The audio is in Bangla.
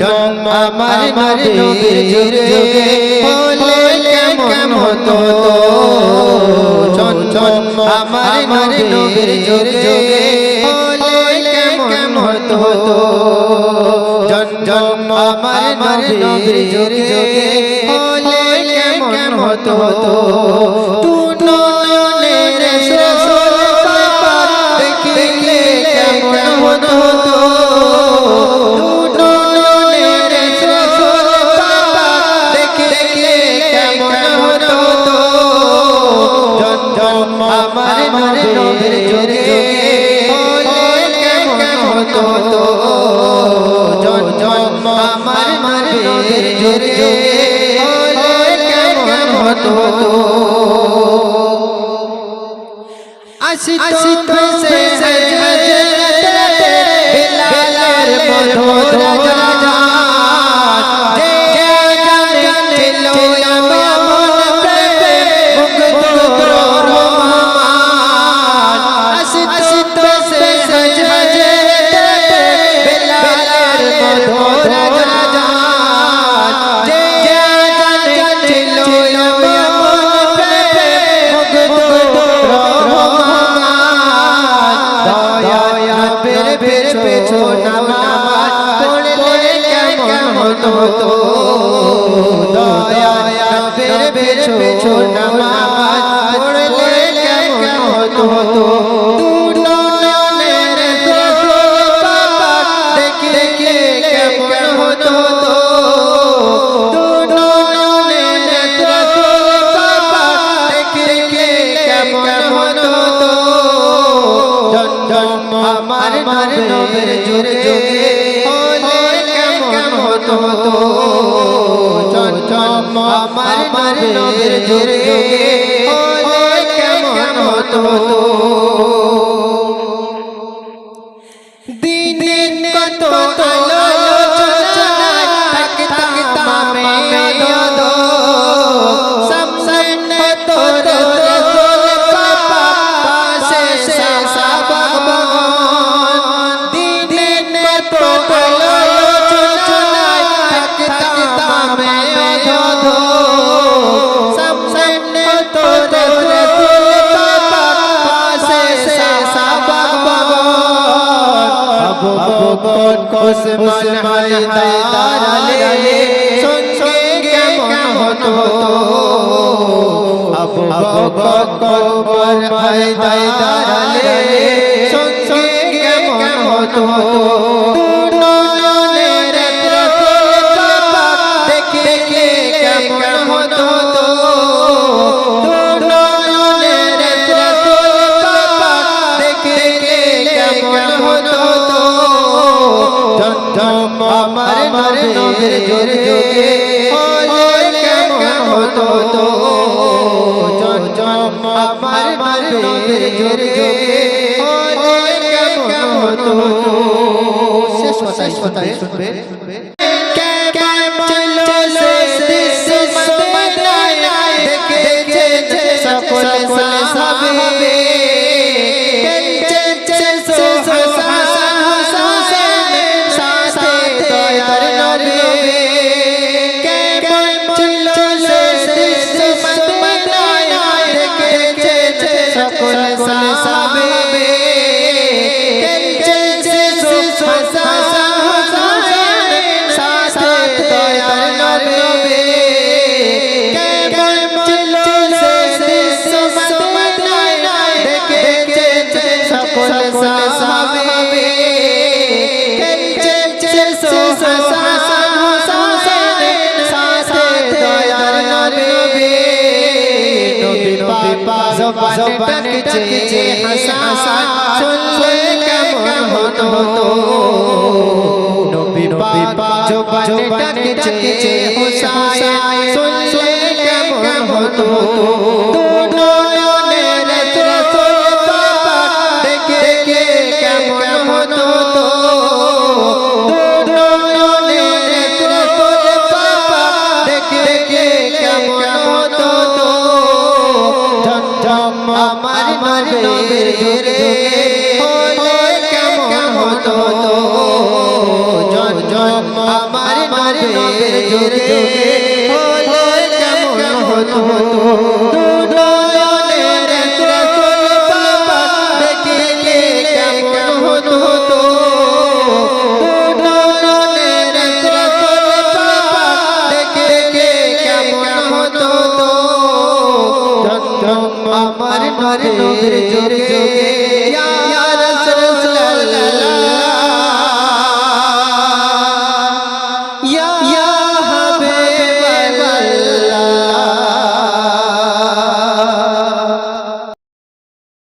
জন্ম আমার নবীর যুগে বলে কেমন হতো? জন্ম আমার নবীর যুগে বলে কেমন হতো? জন্ম আমার নবীর যুগে বলে কেমন হতো? হতো জন্ম আমার যুগে হলে কেমন হতো? আসিত সে হজরত বিলালের মধুর রাজা। দয়া পের পের পেছো নামাজ পড়লে হতো? দয়া পের বের পেছো নামাজ পড়লে কেমন তু হতো জন্ম আমার নবীর হলে কেমন হতো? ওসমান হায়দার আলী সঙ্গে কেমন হতো আবু বকর ওমর হায়দার আলী সঙ্গে কেমন হতো নবীর যোগে কেমন হতো জন্ম আমার নবীর যুগে হলে কেমন শেষ কথাই শুনবে। জবান ডাকছে হাসান শুনলে কেমন হতো? নবী পাক জবান ডাকছে হুসাইন শুনলে কেমন হতো? নবের যুগে হলে কেমন হতো? আমার নরে নবীর যোগে যোগে